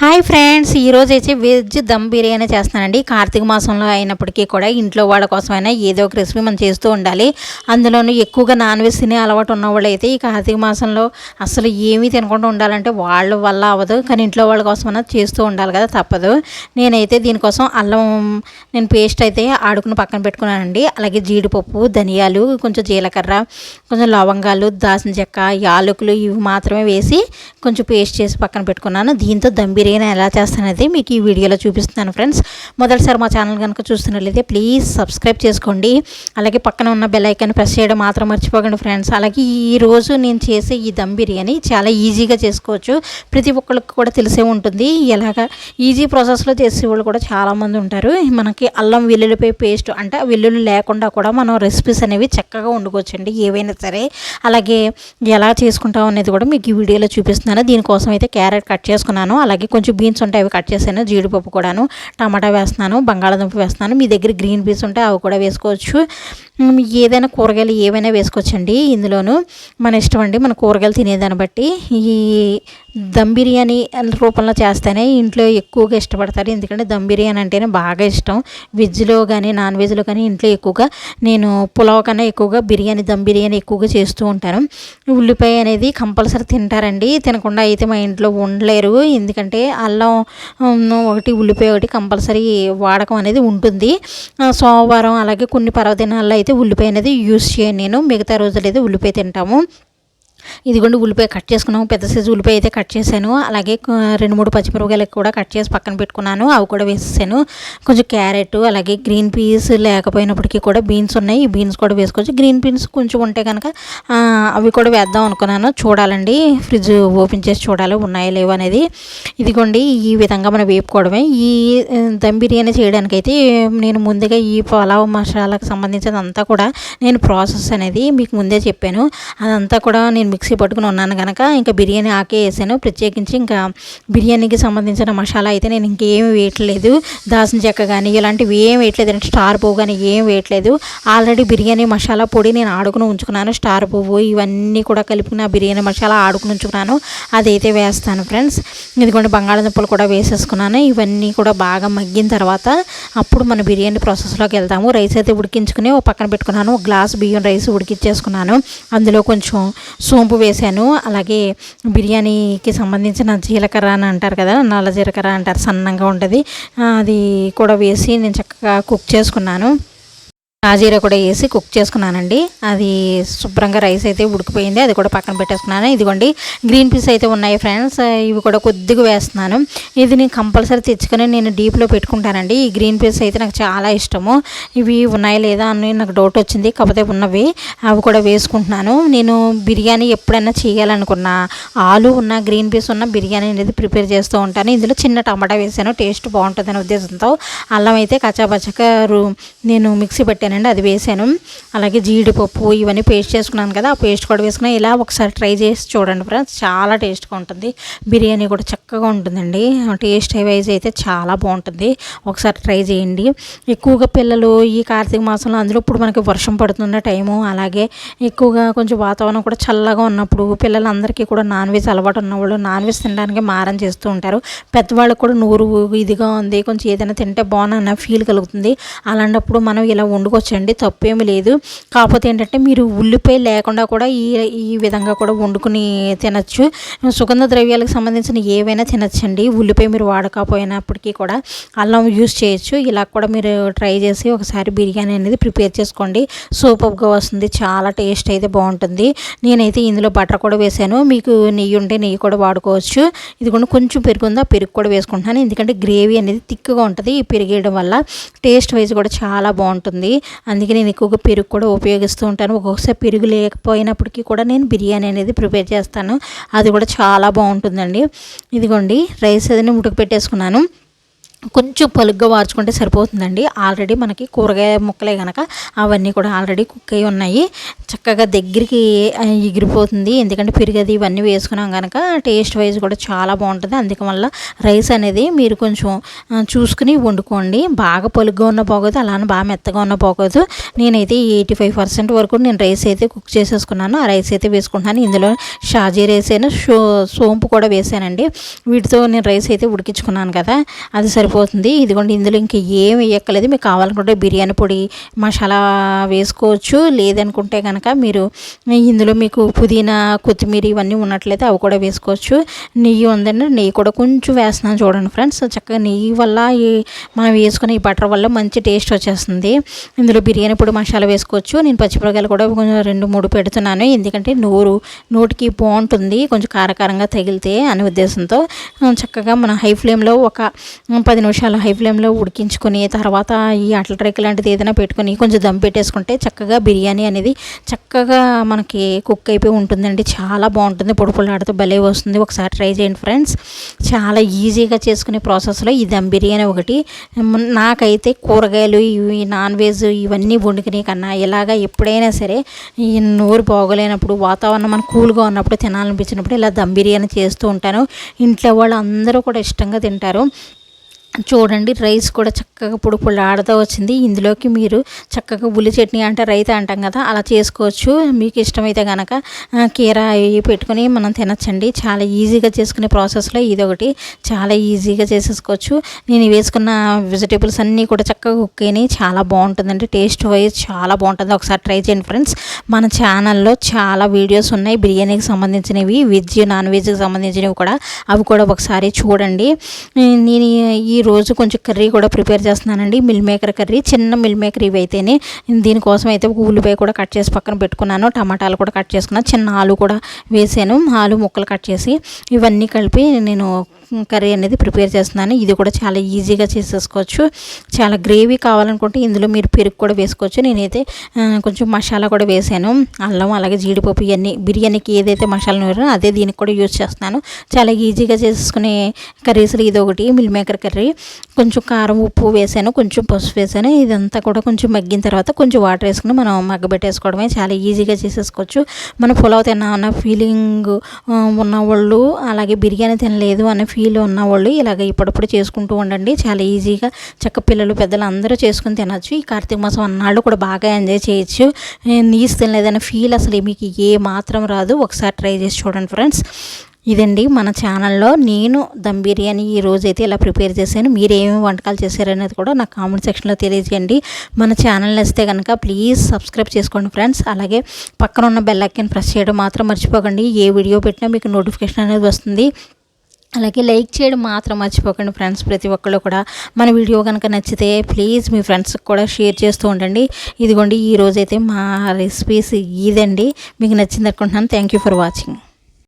Hi friends ఈరోజు అయితే veg dum biryani చేస్తానండి కార్తీక మాసంలో అయినప్పటికీ కూడా ఇంట్లో వాళ్ళ కోసమైనా ఏదో ఒక రెసిపీ మనం చేస్తూ ఉండాలి. అందులోనూ ఎక్కువగా నాన్ వెజ్ తినే అలవాటు ఉన్న అయితే ఈ కార్తీక మాసంలో అసలు ఏమీ తినకుండా ఉండాలంటే వాళ్ళ వల్ల అవ్వదు. కానీ ఇంట్లో వాళ్ళ కోసమైనా చేస్తూ ఉండాలి కదా తప్పదు. నేనైతే దీనికోసం అల్లం నేను పేస్ట్ అయితే ఆడుకుని పక్కన పెట్టుకున్నానండి. అలాగే జీడిపప్పు ధనియాలు కొంచెం జీలకర్ర కొంచెం లవంగాలు దాసిన చెక్క యాలకులు ఇవి మాత్రమే వేసి కొంచెం పేస్ట్ చేసి పక్కన పెట్టుకున్నాను. దీంతో దమ్ బిర్యానీ ఎలా చేస్తానైతే మీకు ఈ వీడియోలో చూపిస్తున్నాను ఫ్రెండ్స్. మొదటిసారి మా ఛానల్ కనుక చూస్తున్నట్లయితే ప్లీజ్ సబ్స్క్రైబ్ చేసుకోండి. అలాగే పక్కన ఉన్న బెల్ ఐకాన్ ప్రెస్ చేయడం మాత్రం మర్చిపోకండి ఫ్రెండ్స్. అలాగే ఈ రోజు నేను చేసే ఈ దమ్ బిర్యానీ చాలా ఈజీగా చేసుకోవచ్చు. ప్రతి ఒక్కరికి కూడా తెలిసే ఉంటుంది. ఎలాగ ఈజీ ప్రాసెస్లో చేసే వాళ్ళు కూడా చాలామంది ఉంటారు. మనకి అల్లం వెల్లుల్లిపాయ పేస్ట్ అంటే వెల్లుల్లి లేకుండా కూడా మనం రెసిపీస్ అనేవి చక్కగా వండుకోవచ్చండి ఏవైనా సరే. అలాగే ఎలా చేసుకుంటాం అనేది కూడా మీకు ఈ వీడియోలో చూపిస్తున్నాను. దీనికోసం అయితే క్యారెట్ కట్ చేసుకున్నాను. అలాగే కొంచెం బీన్స్ ఉంటాయి అవి కట్ చేశాను. జీడిపప్పు కూడాను టమాటా వేస్తున్నాను బంగాళాదుంప వేస్తున్నాను. మీ దగ్గర గ్రీన్ పీస్ ఉంటే అవి కూడా వేసుకోవచ్చు. ఏదైనా కూరగాయలు ఏవైనా వేసుకోవచ్చండి. ఇందులోను మన ఇష్టం అండి మన కూరగాయలు తినేదాన్ని బట్టి. ఈ దమ్ బిర్యానీ రూపంలో చేస్తేనే ఇంట్లో ఎక్కువగా ఇష్టపడతారు. ఎందుకంటే దమ్ బిర్యానీ అంటేనే బాగా ఇష్టం. వెజ్లో కానీ నాన్ వెజ్లో కానీ ఇంట్లో ఎక్కువగా నేను పులావ్ కన్నా ఎక్కువగా బిర్యానీ దమ్ బిర్యానీ ఎక్కువగా చేస్తూ ఉంటాను. ఉల్లిపాయ అనేది కంపల్సరీ తింటారండి. తినకుండా అయితే మా ఇంట్లో ఉండలేరు. ఎందుకంటే అల్లం ఒకటి ఉల్లిపాయ ఒకటి కంపల్సరీ వాడకం అనేది ఉంటుంది. సోమవారం అలాగే కొన్ని పర్వదినాల్లో అయితే ఉల్లిపాయ అనేది యూస్ చేయను నేను. మిగతా రోజులు అయితే ఉల్లిపాయ తింటాము. ఇదిగోండి ఉల్లిపాయ కట్ చేసుకున్నాము. పెద్ద సైజు ఉల్లిపాయ అయితే కట్ చేశాను. అలాగే రెండు మూడు పచ్చిమిరపకాయలు కూడా కట్ చేసి పక్కన పెట్టుకున్నాను. అవి కూడా వేసేసాను. కొంచెం క్యారెట్ అలాగే గ్రీన్ పీస్ లేకపోయినప్పటికీ కూడా బీన్స్ ఉన్నాయి. ఈ బీన్స్ కూడా వేసుకోవచ్చు. గ్రీన్ బీన్స్ కొంచెం ఉంటే కనుక అవి కూడా వేద్దాం అనుకున్నాను. చూడాలండి. ఫ్రిడ్జ్ ఓపెన్ చేసి చూడాలి. ఉన్నాయో లేవో అనేది. ఇదిగోండి ఈ విధంగా మనం వేపుకోవడమే. ఈ దమ్ బిర్యానీ చేయడానికైతే నేను ముందుగా ఈ పలావ్ మసాలాకు సంబంధించిన అంతా కూడా నేను ప్రాసెస్ అనేది మీకు ముందే చెప్పాను. అదంతా కూడా నేను మిక్సీ పట్టుకుని ఉన్నాను కనుక ఇంకా బిర్యానీ ఆకే వేసాను. ప్రత్యేకించి ఇంకా బిర్యానీకి సంబంధించిన మసాలా అయితే నేను ఇంకేం వేయట్లేదు. దాసిన చెక్క కానీ ఇలాంటివి ఏం వేయట్లేదు. అంటే స్టార్ పువ్వు కానీ ఏం వేయట్లేదు. ఆల్రెడీ బిర్యానీ మసాలా పొడి నేను ఆడుకుని ఉంచుకున్నాను. స్టార్ పువ్వు ఇవన్నీ కూడా కలిపిన బిర్యానీ మసాలా ఆడుకుని ఉంచుకున్నాను. అదైతే వేస్తాను ఫ్రెండ్స్. ఇదిగోండి బంగాళదుంపలు కూడా వేసేసుకున్నాను. ఇవన్నీ కూడా బాగా మగ్గిన తర్వాత అప్పుడు మన బిర్యానీ ప్రాసెస్లోకి వెళ్తాము. రైస్ అయితే ఉడికించుకుని ఒక పక్కన పెట్టుకున్నాను. ఒక గ్లాస్ బియ్యం రైస్ ఉడికించేసుకున్నాను అందులో కొంచెం సో సోంపు వేసాను అలాగే బిర్యానీకి సంబంధించిన జీలకర్ర అని అంటారు కదా నల్ల జీలకర్ర అంటారు సన్నంగా ఉంటుంది. అది కూడా వేసి నేను చక్కగా కుక్ చేసుకున్నాను. రాజీరా కూడా వేసి కుక్ చేసుకున్నానండి. అది శుభ్రంగా రైస్ అయితే ఉడికిపోయింది. అది కూడా పక్కన పెట్టేసుకున్నాను. ఇదిగోండి గ్రీన్ పీస్ అయితే ఉన్నాయి ఫ్రెండ్స్. ఇవి కూడా కొద్దిగా వేస్తున్నాను. ఇది నేను కంపల్సరీ తెచ్చుకొని నేను డీప్లో పెట్టుకుంటానండి. ఈ గ్రీన్ పీస్ అయితే నాకు చాలా ఇష్టము. ఇవి ఉన్నాయా లేదా అని నాకు డౌట్ వచ్చింది. కాకపోతే ఉన్నవి అవి కూడా వేసుకుంటున్నాను. నేను బిర్యానీ ఎప్పుడైనా చేయాలనుకున్నా ఆలు ఉన్న గ్రీన్ పీస్ ఉన్న బిర్యానీ అనేది ప్రిపేర్ చేస్తూ ఉంటాను. ఇందులో చిన్న టమాటా వేసాను. టేస్ట్ బాగుంటుందనే ఉద్దేశంతో. అల్లం అయితే కచ్చాపచ్చక నేను మిక్సీ పెట్టాను. పెట్టానండి అది వేసాను. అలాగే జీడిపప్పు ఇవన్నీ పేస్ట్ చేసుకున్నాను కదా ఆ పేస్ట్ కూడా వేసుకున్నాను ఇలా ఒకసారి ట్రై చేసి చూడండి ఫ్రెండ్స్ చాలా టేస్ట్గా ఉంటుంది. బిర్యానీ కూడా చక్కగా ఉంటుందండి. టేస్ట్ వైజ్ అయితే చాలా బాగుంటుంది. ఒకసారి ట్రై చేయండి. ఎక్కువగా పిల్లలు ఈ కార్తీక మాసంలో అందులో ఇప్పుడు మనకి వర్షం పడుతున్న టైము అలాగే ఎక్కువగా కొంచెం వాతావరణం కూడా చల్లగా ఉన్నప్పుడు పిల్లలందరికీ కూడా నాన్ వెజ్ అలవాటు ఉన్నవాళ్ళు నాన్ వెజ్ తినడానికి మారం చేస్తూ ఉంటారు. పెద్దవాళ్ళకి కూడా నూరు ఇదిగా ఉంది కొంచెం ఏదైనా తింటే బాగున్నా ఫీల్ కలుగుతుంది. అలాంటప్పుడు మనం ఇలా వండుకోవచ్చండి తప్పేమీ లేదు. కాకపోతే ఏంటంటే మీరు ఉల్లిపాయ లేకుండా కూడా ఈ ఈ విధంగా కూడా వండుకుని తినచ్చు. సుగంధ ద్రవ్యాలకు సంబంధించిన ఏవైనా తినచ్చండి. ఉల్లిపాయ మీరు వాడకపోయినప్పటికీ కూడా అల్లం యూస్ చేయొచ్చు. ఇలా కూడా మీరు ట్రై చేసి ఒకసారి బిర్యానీ అనేది ప్రిపేర్ చేసుకోండి. సూపర్గా వస్తుంది చాలా టేస్ట్ అయితే బాగుంటుంది. నేనైతే ఇందులో బటర్ కూడా వేసాను. మీకు నెయ్యి ఉంటే నెయ్యి కూడా వాడుకోవచ్చు. ఇది కూడా కొంచెం పెరుగు ఉందా పెరుగు కూడా వేసుకుంటున్నాను. ఎందుకంటే గ్రేవీ అనేది థిక్గా ఉంటుంది ఈ పెరిగేయడం వల్ల. టేస్ట్ వైజ్ కూడా చాలా బాగుంటుంది. అందుకే నేను ఎక్కువగా పెరుగు కూడా ఉపయోగిస్తూ ఉంటాను. ఒక్కొక్కసారి పెరుగు లేకపోయినప్పటికీ కూడా నేను బిర్యానీ అనేది ప్రిపేర్ చేస్తాను. అది కూడా చాలా బాగుంటుందండి. ఇదిగోండి రైస్ అది ఉడక పెట్టేసుకున్నాను. కొంచెం పలుగ్గా వార్చుకుంటే సరిపోతుందండి. ఆల్రెడీ మనకి కూరగాయ ముక్కలే కనుక అవన్నీ కూడా ఆల్రెడీ కుక్ అయి ఉన్నాయి. చక్కగా దగ్గరికి ఎగిరిపోతుంది. ఎందుకంటే పెరిగది ఇవన్నీ వేసుకున్నాం కనుక టేస్ట్ వైజ్ కూడా చాలా బాగుంటుంది. అందుకే వల్ల రైస్ అనేది మీరు కొంచెం చూసుకుని వండుకోండి. బాగా పలుగ్గా ఉన్న పోగదు అలానే బాగా మెత్తగా ఉన్న పోగదు నేనైతే ఎయిటీ ఫైవ్ పర్సెంట్ వరకు నేను రైస్ అయితే కుక్ చేసేసుకున్నాను. ఆ రైస్ అయితే వేసుకుంటున్నాను. ఇందులో షాజీ రైస్ అయినా సో సోంపు కూడా వేసానండి. వీటితో నేను రైస్ అయితే ఉడికించుకున్నాను కదా. అది సరిపోతుంది ఇదిగోండి ఇందులో ఇంక ఏం వేయక్కలేదు మీకు కావాలనుకుంటే బిర్యానీ పొడి మసాలా వేసుకోవచ్చు. లేదనుకుంటే కనుక మీరు ఇందులో మీకు పుదీనా కొత్తిమీర ఇవన్నీ ఉన్నట్లయితే అవి కూడా వేసుకోవచ్చు. నెయ్యి ఉందండి. నెయ్యి కూడా కొంచెం వేస్తున్నాను చూడండి ఫ్రెండ్స్. చక్కగా నెయ్యి వల్ల ఈ మనం వేసుకునే ఈ బటర్ వల్ల మంచి టేస్ట్ వచ్చేస్తుంది. ఇందులో బిర్యానీ పొడి మసాలా వేసుకోవచ్చు. నేను పచ్చిమిరకాయలు కూడా కొంచెం రెండు మూడు పెడుతున్నాను. ఎందుకంటే నోరు నోటికి బాగుంటుంది. కొంచెం కారకారంగా తగిలితే అనే ఉద్దేశంతో. చక్కగా మన హై ఫ్లేమ్లో ఒక పది నిమిషాలు హై ఫ్లేమ్లో ఉడికించుకొని తర్వాత ఈ అట్ల ట్రెక్ లాంటిది ఏదైనా పెట్టుకొని కొంచెం దమ్ పెట్టేసుకుంటే చక్కగా బిర్యానీ అనేది చక్కగా మనకి కుక్ అయిపోయి ఉంటుందండి. చాలా బాగుంటుంది. పొడి భలే వస్తుంది. ఒకసారి ట్రై చేయండి ఫ్రెండ్స్ చాలా ఈజీగా చేసుకునే ప్రాసెస్లో ఈ దమ్ బిర్యానీ ఒకటి. నాకైతే కూరగాయలు ఇవి నాన్ వెజ్ ఇవన్నీ వండుకునే కన్నా ఇలాగా ఎప్పుడైనా సరే ఈ నోరు బాగోలేనప్పుడు వాతావరణం మన కూల్గా ఉన్నప్పుడు తినాలనిపించినప్పుడు ఇలా దమ్ బిర్యానీ చేస్తూ ఉంటాను. ఇంట్లో వాళ్ళు అందరూ కూడా ఇష్టంగా తింటారు. చూడండి రైస్ కూడా చక్కగా పొడి పొడి వచ్చింది. ఇందులోకి మీరు చక్కగా ఉల్లి చట్నీ అంటే రైత అంటాం కదా అలా చేసుకోవచ్చు. మీకు ఇష్టమైతే కనుక కీర అవి పెట్టుకొని మనం తినచ్చండి. చాలా ఈజీగా చేసుకునే ప్రాసెస్లో ఇది ఒకటి చాలా ఈజీగా చేసేసుకోవచ్చు. నేను వేసుకున్న వెజిటేబుల్స్ అన్నీ కూడా చక్కగా కుక్ అయినాయి. చాలా బాగుంటుందండి. టేస్ట్ వైజ్ చాలా బాగుంటుంది. ఒకసారి ట్రై చేయండి ఫ్రెండ్స్. మన ఛానల్లో చాలా వీడియోస్ ఉన్నాయి. బిర్యానీకి సంబంధించినవి వెజ్ నాన్ వెజ్కి సంబంధించినవి కూడా. అవి కూడా ఒకసారి చూడండి. నేను ఈ రోజు కొంచెం కర్రీ కూడా ప్రిపేర్ చేస్తున్నానండి. మిల్ మేకర్ కర్రీ చిన్న మిల్ మేకర్ ఇవి అయితేనే దీనికోసం అయితే ఒక ఉల్లిపాయ కూడా కట్ చేసి పక్కన పెట్టుకున్నాను. టమాటాలు కూడా కట్ చేసుకున్నాను చిన్న ఆలు కూడా వేసాను. ఆలు ముక్కలు కట్ చేసి ఇవన్నీ కలిపి నేను కర్రీ అనేది ప్రిపేర్ చేస్తున్నాను. ఇది కూడా చాలా ఈజీగా చేసేసుకోవచ్చు. చాలా గ్రేవీ కావాలనుకుంటే ఇందులో మీరు పెరుగు కూడా వేసుకోవచ్చు. నేనైతే కొంచెం మసాలా కూడా వేసాను. అల్లం అలాగే జీడిపప్పు ఇవన్నీ బిర్యానీకి ఏదైతే మసాలా నూరో అదే దీనికి కూడా యూజ్ చేస్తున్నాను. చాలా ఈజీగా చేసుకునే కర్రీస్లో ఇది ఒకటి మిల్ మేకర్ కర్రీ. కొంచెం కారం ఉప్పు వేసాను కొంచెం పసుపు వేసాను. ఇదంతా కూడా కొంచెం మగ్గిన తర్వాత కొంచెం వాటర్ వేసుకుని మనం మగ్గబెట్టేసుకోవడమే చాలా ఈజీగా చేసేసుకోవచ్చు. మన పులావ్ తిన్నా ఫీలింగ్ ఉన్నవాళ్ళు అలాగే బిర్యానీ తినలేదు అనే ఫీల్ ఉన్న ఉన్నవాళ్ళు ఇలాగ ఇప్పుడప్పుడు చేసుకుంటూ ఉండండి. చాలా ఈజీగా చక్క పిల్లలు పెద్దలు అందరూ చేసుకుని తినచ్చు. ఈ కార్తీక మాసం అన్నాళ్ళు కూడా బాగా ఎంజాయ్ చేయొచ్చు. నీస్ తినలేదనే ఫీల్ అసలు మీకు ఏ మాత్రం రాదు. ఒకసారి ట్రై చేసి చూడండి ఫ్రెండ్స్. ఇదండి మన ఛానల్లో నేను దమ్ బిర్యానీ ఈ రోజైతే ఇలా ప్రిపేర్ చేశాను. మీరు ఏమేమి వంటకాలు చేశారనేది కూడా నాకు కామెంట్ సెక్షన్లో తెలియజేయండి. మన ఛానల్ నచ్చితే కనుక ప్లీజ్ సబ్స్క్రైబ్ చేసుకోండి ఫ్రెండ్స్. అలాగే పక్కన ఉన్న బెల్ ఐకాన్ ప్రెస్ చేయడం మాత్రం మర్చిపోకండి. ఏ వీడియో పెట్టినా మీకు నోటిఫికేషన్ అనేది వస్తుంది. అలాగే లైక్ చేయడం మాత్రం మర్చిపోకండి ఫ్రెండ్స్. ప్రతి ఒక్కళ్ళు కూడా మన వీడియో కనుక నచ్చితే ప్లీజ్ మీ ఫ్రెండ్స్కి కూడా షేర్ చేస్తూ ఉండండి. ఇదిగోండి ఈ రోజైతే మా రెసిపీస్ ఇదండి. మీకు నచ్చింది అనుకుంటున్నాను. Thank you for watching